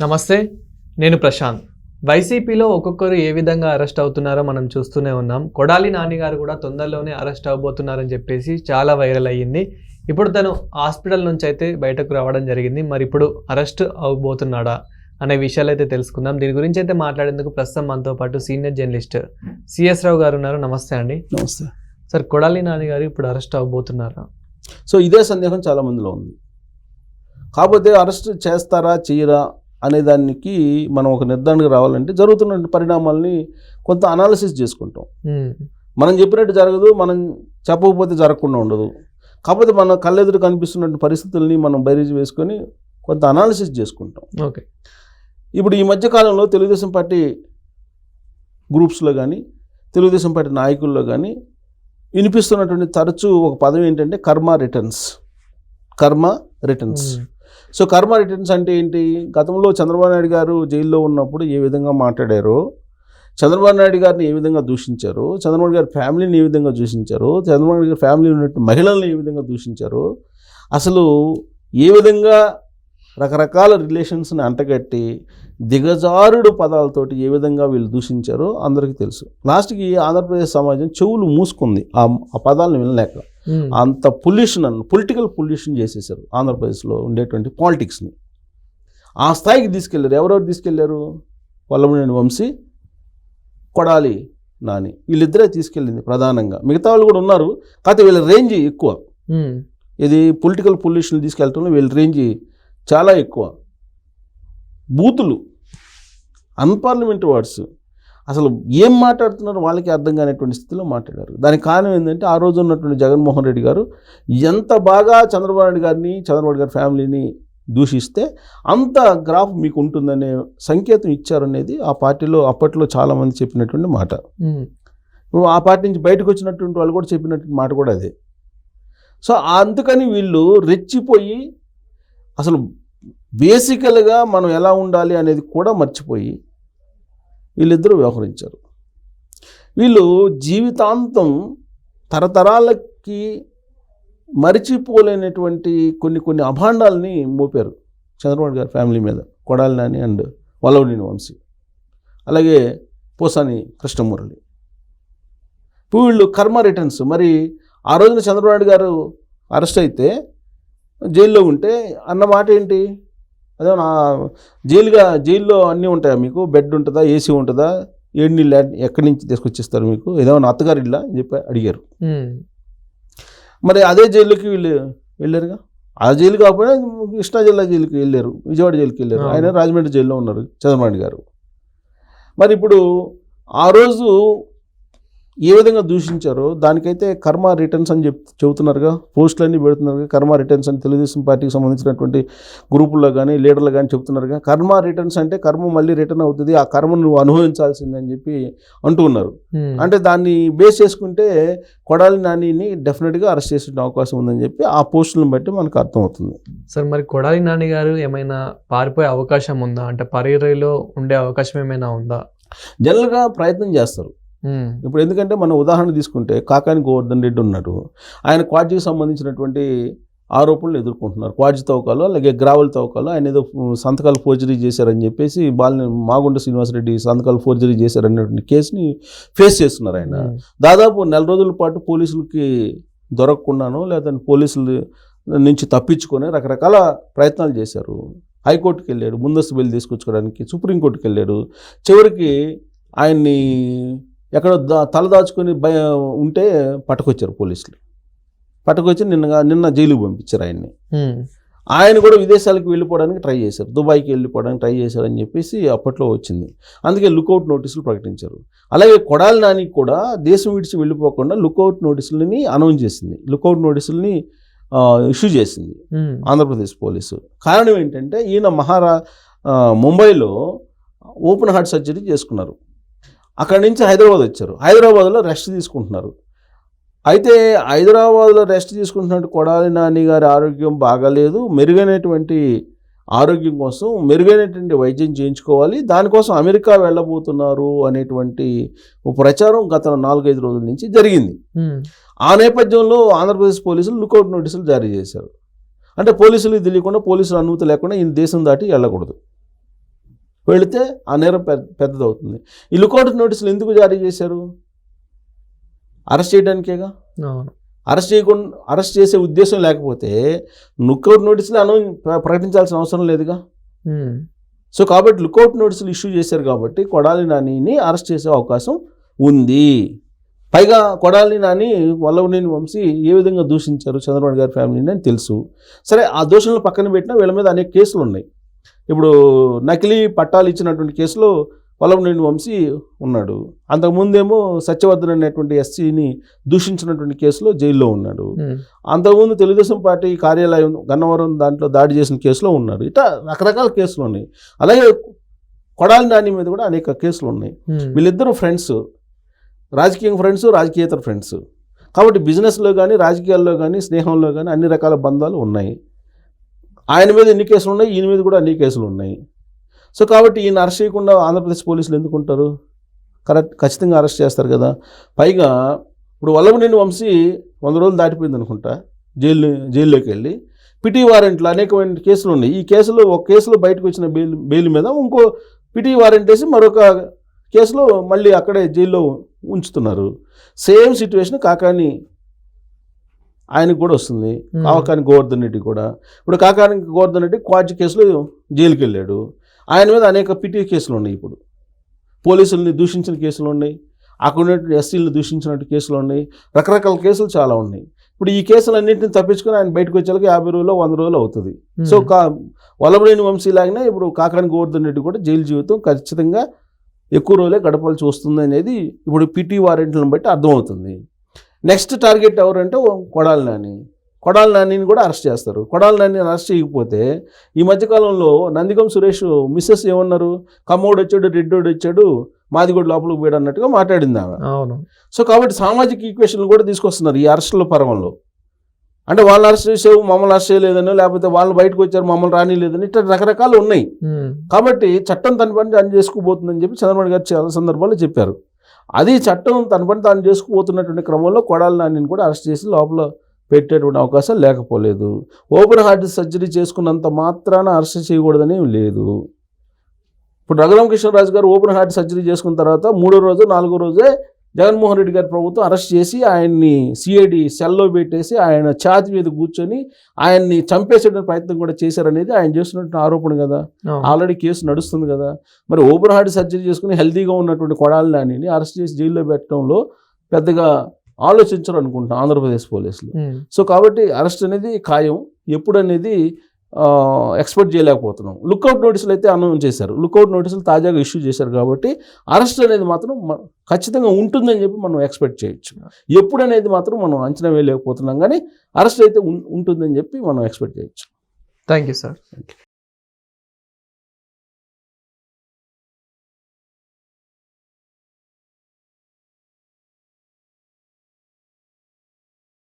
నమస్తే నేను ప్రశాంత్. వైసీపీలో ఒక్కొక్కరు ఏ విధంగా అరెస్ట్ అవుతున్నారో మనం చూస్తూనే ఉన్నాం. కొడాలి నాని గారు కూడా తొందరలోనే అరెస్ట్ అవబోతున్నారని చెప్పేసి చాలా వైరల్ అయ్యింది. ఇప్పుడు తను హాస్పిటల్ నుంచి అయితే బయటకు రావడం జరిగింది. మరి ఇప్పుడు అరెస్ట్ అవబోతున్నాడా అనే విషయాలు అయితే తెలుసుకుందాం. దీని గురించి అయితే మాట్లాడేందుకు ప్రస్తుతం మనతో పాటు సీనియర్ జర్నలిస్ట్ సిఎస్ రావు గారు ఉన్నారు. నమస్తే అండి. నమస్తే. సార్ కొడాలి నాని గారు ఇప్పుడు అరెస్ట్ అవబోతున్నారా? సో ఇదే సందేహం చాలా మందిలో ఉంది. కాకపోతే అరెస్ట్ చేస్తారా చేయరా అనే దానికి మనం ఒక నిర్ధారణకు రావాలంటే జరుగుతున్న పరిణామాలని కొంత అనాలిసిస్ చేసుకుంటాం. మనం చెప్పినట్టు జరగదు మనం చెప్పకపోతే జరగకుండా ఉండదు. కాకపోతే మన కళ్ళెదురు కనిపిస్తున్న పరిస్థితుల్ని మనం బైరేజ్ వేసుకొని కొంత అనాలిసిస్ చేసుకుంటాం. ఓకే. ఇప్పుడు ఈ మధ్య కాలంలో తెలుగుదేశం పార్టీ గ్రూప్స్లో కానీ తెలుగుదేశం పార్టీ నాయకుల్లో కానీ వినిపిస్తున్నటువంటి తరచూ ఒక పదం ఏంటంటే కర్మ రిటర్న్స్. కర్మ రిటర్న్స్. సో కర్మ రిటర్న్స్ అంటే ఏంటి? గతంలో చంద్రబాబు నాయుడు గారు జైల్లో ఉన్నప్పుడు ఏ విధంగా మాట్లాడారో చంద్రబాబు నాయుడు గారిని ఏ విధంగా దూషించారు చంద్రబాబు గారి ఫ్యామిలీని ఏ విధంగా దూషించారు చంద్రబాబు నాయుడు గారి ఫ్యామిలీ ఉన్నట్టు మహిళల్ని ఏ విధంగా దూషించారు అసలు ఏ విధంగా రకరకాల రిలేషన్స్ని అంటగట్టి దిగజారుడు పదాలతోటి ఏ విధంగా వీళ్ళు దూషించారో అందరికీ తెలుసు. లాస్ట్కి ఆంధ్రప్రదేశ్ సమాజం చెవులు మూసుకుంది. ఆ పదాలను వినలేక. అంత పొల్యూషన్ అన్న పొలిటికల్ పొల్యూషన్ చేసేసారు ఆంధ్రప్రదేశ్లో ఉండేటువంటి పాలిటిక్స్ని. ఆ స్థాయికి తీసుకెళ్ళారు. ఎవరెవరు తీసుకెళ్ళారు? వల్లభనేని వంశీ కొడాలి నాని. వీళ్ళిద్దరే తీసుకెళ్ళింది ప్రధానంగా. మిగతా వాళ్ళు కూడా ఉన్నారు కాకపోతే వీళ్ళ రేంజ్ ఎక్కువ. ఉమ్, ఇది పొలిటికల్ పొల్యూషన్ తీసుకెళ్ళటంలో వీళ్ళ రేంజ్ చాలా ఎక్కువ. బూతులు అన్పార్లమెంట్ వర్డ్స్ అసలు ఏం మాట్లాడుతున్నారో వాళ్ళకి అర్థం కానిటువంటి స్థితిలో మాట్లాడారు. దానికి కారణం ఏంటంటే ఆ రోజు ఉన్నటువంటి జగన్మోహన్ రెడ్డి గారు ఎంత బాగా చంద్రబాబు నాయుడు గారిని చంద్రబాబు గారి ఫ్యామిలీని దూషిస్తే అంత గ్రాఫ్ మీకు ఉంటుందనే సంకేతం ఇచ్చారనేది ఆ పార్టీలో అప్పట్లో చాలామంది చెప్పినటువంటి మాట. ఆ పార్టీ నుంచి బయటకు వచ్చినటువంటి వాళ్ళు కూడా చెప్పినటువంటి మాట కూడా అదే. సో అందుకని వీళ్ళు రెచ్చిపోయి అసలు బేసికల్గా మనం ఎలా ఉండాలి అనేది కూడా మర్చిపోయి వీళ్ళిద్దరూ వ్యవహరించారు. వీళ్ళు జీవితాంతం తరతరాలకి మరిచిపోలేనటువంటి కొన్ని కొన్ని అభాండాలని మోపారు చంద్రబాబు గారి ఫ్యామిలీ మీద కొడాలి నాని అండ్ వల్లవనేని వంశీ. అలాగే పోసాని కృష్ణమురళి. ఇప్పుడు వీళ్ళు కర్మ రిటర్న్స్. మరి ఆ రోజున చంద్రబాబు గారు అరెస్ట్ అయితే జైల్లో ఉంటే అన్న మాట ఏంటి? అదే నా జైలుగా జైల్లో అన్నీ ఉంటాయా మీకు? బెడ్ ఉంటుందా? ఏసీ ఉంటుందా? ఏడు నీళ్ళు ఎక్కడి నుంచి తీసుకొచ్చిస్తారు మీకు? ఏదైనా అత్తగారి ఇల్లా అని చెప్పి అడిగారు. మరి అదే జైలుకి వీళ్ళు వెళ్ళారుగా? ఆ జైలు కాకపోయినా కృష్ణా జిల్లా జైలుకి వెళ్ళారు విజయవాడ జైలుకి వెళ్ళారు. ఆయన రాజమండ్రి జైల్లో ఉన్నారు చంద్రబాబు గారు. మరి ఇప్పుడు ఆ రోజు ఏ విధంగా దూషించారో దానికైతే కర్మ రిటర్న్స్ అని చెప్ చెబుతున్నారుగా. పోస్టులన్నీ పెడుతున్నారు కర్మ రిటర్న్స్ అని తెలుగుదేశం పార్టీకి సంబంధించినటువంటి గ్రూపుల్లో కానీ లీడర్లు కానీ చెప్తున్నారుగా. కర్మ రిటర్న్స్ అంటే కర్మ మళ్ళీ రిటర్న్ అవుతుంది. ఆ కర్మను నువ్వు అనుభవించాల్సిందని చెప్పి అంటూ ఉన్నారు. ఉమ్. అంటే దాన్ని బేస్ చేసుకుంటే కొడాలి నానిని డెఫినెట్గా అరెస్ట్ చేసే అవకాశం ఉందని చెప్పి ఆ పోస్టులను బట్టి మనకు అర్థమవుతుంది. సార్ మరి కొడాలి నాని గారు ఏమైనా పారిపోయే అవకాశం ఉందా? అంటే పరిరలో ఉండే అవకాశం ఏమైనా ఉందా? జనరల్గా ప్రయత్నం చేస్తారు. ఇప్పుడు ఎందుకంటే మనం ఉదాహరణ తీసుకుంటే కాకాని గోవర్ధన్ రెడ్డి ఉన్నాడు. ఆయన క్వాడ్జీకి సంబంధించినటువంటి ఆరోపణలు ఎదుర్కొంటున్నారు. క్వాడ్జీ తవ్వకాలు అలాగే గ్రావెల్ తవ్వకాలు ఆయన ఏదో సంతకాలు ఫోర్జరీ చేశారని చెప్పేసి బాలిన మాగుండ శ్రీనివాసరెడ్డి సంతకాలు ఫోర్జరీ చేశారనేటువంటి కేసుని ఫేస్ చేస్తున్నారు ఆయన. దాదాపు నెల రోజుల పాటు పోలీసులకి దొరకకుండాను లేదా పోలీసుల నుంచి తప్పించుకొని రకరకాల ప్రయత్నాలు చేశారు. హైకోర్టుకి వెళ్ళాడు ముందస్తు బెయిల్ తీసుకొచ్చుకోవడానికి సుప్రీంకోర్టుకి వెళ్ళాడు. చివరికి ఆయన్ని ఎక్కడ దా తలదాచుకొని భయ ఉంటే పట్టుకొచ్చారు పోలీసులు. పట్టుకొచ్చి నిన్న నిన్న జైలుకి పంపించారు ఆయన్ని. ఆయన కూడా విదేశాలకు వెళ్ళిపోవడానికి ట్రై చేశారు. దుబాయ్కి వెళ్ళిపోవడానికి ట్రై చేశారని చెప్పేసి అప్పట్లో వచ్చింది. అందుకే లుకౌట్ నోటీసులు ప్రకటించారు. అలాగే కొడాలి నానికి కూడా దేశం విడిచి వెళ్ళిపోకుండా లుకౌట్ నోటీసులని అనౌన్స్ చేసింది. లుకౌట్ నోటీసులని ఇష్యూ చేసింది ఆంధ్రప్రదేశ్ పోలీసు. కారణం ఏంటంటే ఈయన మహారా ముంబైలో ఓపెన్ హార్ట్ సర్జరీ చేసుకున్నారు. అక్కడి నుంచి హైదరాబాద్ వచ్చారు. హైదరాబాద్లో రెస్ట్ తీసుకుంటున్నారు. అయితే హైదరాబాద్లో రెస్ట్ తీసుకుంటున్నట్టు కొడాలి నాని గారి ఆరోగ్యం బాగాలేదు. మెరుగైనటువంటి ఆరోగ్యం కోసం మెరుగైనటువంటి వైద్యం చేయించుకోవాలి. దానికోసం అమెరికా వెళ్ళబోతున్నారు అనేటువంటి ప్రచారం గత నాలుగైదు రోజుల నుంచి జరిగింది. ఆ నేపథ్యంలో ఆంధ్రప్రదేశ్ పోలీసులు లుకౌట్ నోటీసులు జారీ చేశారు. అంటే పోలీసులు తెలియకుండా పోలీసుల అనుమతి లేకుండా ఈ దేశం దాటి వెళ్ళకూడదు. వెళితే ఆ నేరం పెద్ద పెద్దదవుతుంది. ఈ లుకౌట్ నోటీసులు ఎందుకు జారీ చేశారు? అరెస్ట్ చేయడానికేగా? అరెస్ట్ చేయకుండా అరెస్ట్ చేసే ఉద్దేశం లేకపోతే లుకౌట్ నోటీసులు అను ప్ర- ప్రకటించాల్సిన అవసరం లేదుగా. సో కాబట్టి లుకౌట్ నోటీసులు ఇష్యూ చేశారు కాబట్టి కొడాలి నానిని అరెస్ట్ చేసే అవకాశం ఉంది. పైగా కొడాలి నాని వల్లవనేని వంశీ ఏ విధంగా దూషించారు చంద్రబాబు గారి ఫ్యామిలీని అని తెలుసు. సరే ఆ దూషణలు పక్కన పెట్టినా వీళ్ళ మీద అనేక కేసులు ఉన్నాయి ఇప్పుడు నకిలీ పట్టాలు ఇచ్చినటువంటి కేసులో వల్లవనేని వంశీ ఉన్నాడు. అంతకుముందేమో సత్యవర్ధన్ అనేటువంటి ఎస్సీని దూషించినటువంటి కేసులో జైల్లో ఉన్నాడు. అంతకుముందు తెలుగుదేశం పార్టీ కార్యాలయం గన్నవరం దాంట్లో దాడి చేసిన కేసులో ఉన్నారు. ఇట్లా రకరకాల కేసులు ఉన్నాయి. అలాగే కొడాలి నాని మీద కూడా అనేక కేసులు ఉన్నాయి. వీళ్ళిద్దరూ ఫ్రెండ్స్. రాజకీయ ఫ్రెండ్స్ రాజకీయేతర ఫ్రెండ్స్. కాబట్టి బిజినెస్లో కానీ రాజకీయాల్లో కానీ స్నేహంలో కానీ అన్ని రకాల బంధాలు ఉన్నాయి. ఆయన మీద ఎన్ని కేసులు ఉన్నాయి? ఈయన మీద కూడా అన్ని కేసులు ఉన్నాయి. సో కాబట్టి ఈయన అరెస్ట్ చేయకుండా ఆంధ్రప్రదేశ్ పోలీసులు ఎందుకు ఉంటారు? కరెక్ట్ ఖచ్చితంగా అరెస్ట్ చేస్తారు కదా. పైగా ఇప్పుడు వల్లభనేని వంశీ వంద రోజులు దాటిపోయింది అనుకుంటా జైలు జైల్లోకి వెళ్ళి. పిటి వారెంట్లు అనేకమైన కేసులు ఉన్నాయి. ఈ కేసులో ఒక కేసులో బయటకు వచ్చిన బెయిల్ బెయిల్ మీద ఇంకో పిటి వారెంట్ వేసి మరొక కేసులో మళ్ళీ అక్కడే జైల్లో ఉంచుతున్నారు. సేమ్ సిచ్యువేషన్ కాకాని ఆయనకు కూడా వస్తుంది. కాకాని గోవర్ధన్ రెడ్డి కూడా. ఇప్పుడు కాకాని గోవర్ధన్ రెడ్డి క్వాడ్జ్ కేసులో జైలుకి వెళ్ళాడు ఆయన మీద అనేక పిటి కేసులు ఉన్నాయి ఇప్పుడు. పోలీసుల్ని దూషించిన కేసులు ఉన్నాయి. అక్కడ ఎస్సీలను దూషించినట్టు కేసులు ఉన్నాయి. రకరకాల కేసులు చాలా ఉన్నాయి. ఇప్పుడు ఈ కేసులన్నింటిని తప్పించుకొని ఆయన బయటకు వచ్చేకి యాభై రోజులు వంద రోజులు అవుతుంది. సో కా వల్లభనేని వంశీ లాగానే ఇప్పుడు కాకాని గోవర్ధన్ రెడ్డి కూడా జైలు జీవితం ఖచ్చితంగా ఎక్కువ రోజులే గడపాల్సి వస్తుంది అనేది ఇప్పుడు పిటి వారెంట్లను బట్టి అర్థమవుతుంది. నెక్స్ట్ టార్గెట్ ఎవరంటే కొడాలి నాని. కొడాలి నానిని కూడా అరెస్ట్ చేస్తారు. కొడాలి నాని అరెస్ట్ చేయకపోతే ఈ మధ్యకాలంలో నందిగం సురేష్ మిస్సెస్ ఏమన్నారు? కమ్మోడు వచ్చాడు రెడ్డోడు వచ్చాడు మాదిగోడు లోపలికి పోయాడు అన్నట్టుగా మాట్లాడింది ఆమె. అవును. సో కాబట్టి సామాజిక ఈక్వేషన్లు కూడా తీసుకొస్తున్నారు ఈ అరెస్టుల పర్వంలో అంటే వాళ్ళని అరెస్ట్ చేసావు మమ్మల్ని అరెస్ట్ చేయలేదని లేకపోతే వాళ్ళు బయటకు వచ్చారు మమ్మల్ని రానిలేదని ఇట్లా రకరకాలు ఉన్నాయి. కాబట్టి చట్టం తన పని తాను చేసుకుపోతుందని చెప్పి చంద్రబాబు గారు చాలా సందర్భాల్లో చెప్పారు. అది చట్టం తన పని తాను చేసుకుపోతున్నటువంటి క్రమంలో కొడాలి నానిని కూడా అరెస్ట్ చేసి లోపల పెట్టేటువంటి అవకాశం లేకపోలేదు. ఓపెన్ హార్ట్ సర్జరీ చేసుకున్నంత మాత్రాన అరెస్ట్ చేయకూడదని లేదు. ఇప్పుడు రఘురామకృష్ణరాజు గారు ఓపెన్ హార్ట్ సర్జరీ చేసుకున్న తర్వాత మూడో రోజు నాలుగో రోజే జగన్మోహన్ రెడ్డి గారి ప్రభుత్వం అరెస్ట్ చేసి ఆయన్ని సిఐడి సెల్లో పెట్టేసి ఆయన ఛాతి మీద కూర్చొని ఆయన్ని చంపేసేటువంటి ప్రయత్నం కూడా చేశారనేది ఆయన చేస్తున్నటువంటి ఆరోపణ కదా. ఆల్రెడీ కేసు నడుస్తుంది కదా మరి ఓపెన్ హార్ట్ సర్జరీ చేసుకుని హెల్తీగా ఉన్నటువంటి కొడాలి నానిని అరెస్ట్ చేసి జైల్లో పెట్టడంలో పెద్దగా ఆలోచించరు అనుకుంటున్నాం ఆంధ్రప్రదేశ్ పోలీసులు. సో కాబట్టి అరెస్ట్ అనేది ఖాయం ఎప్పుడు అనేది ఎక్స్పెక్ట్ చేయలేకపోతున్నాం. లుకౌట్ నోటీసులు అయితే అనౌన్స్ చేశారు. లుకౌట్ నోటీసులు తాజాగా ఇష్యూ చేశారు కాబట్టి అరెస్ట్ అనేది మాత్రం ఖచ్చితంగా ఉంటుందని చెప్పి మనం ఎక్స్పెక్ట్ చేయొచ్చు. ఎప్పుడు అనేది మాత్రం మనం అంచనా వేయలేకపోతున్నాం కానీ అరెస్ట్ అయితే ఉంటుందని చెప్పి మనం ఎక్స్పెక్ట్ చేయొచ్చు. Thank you sir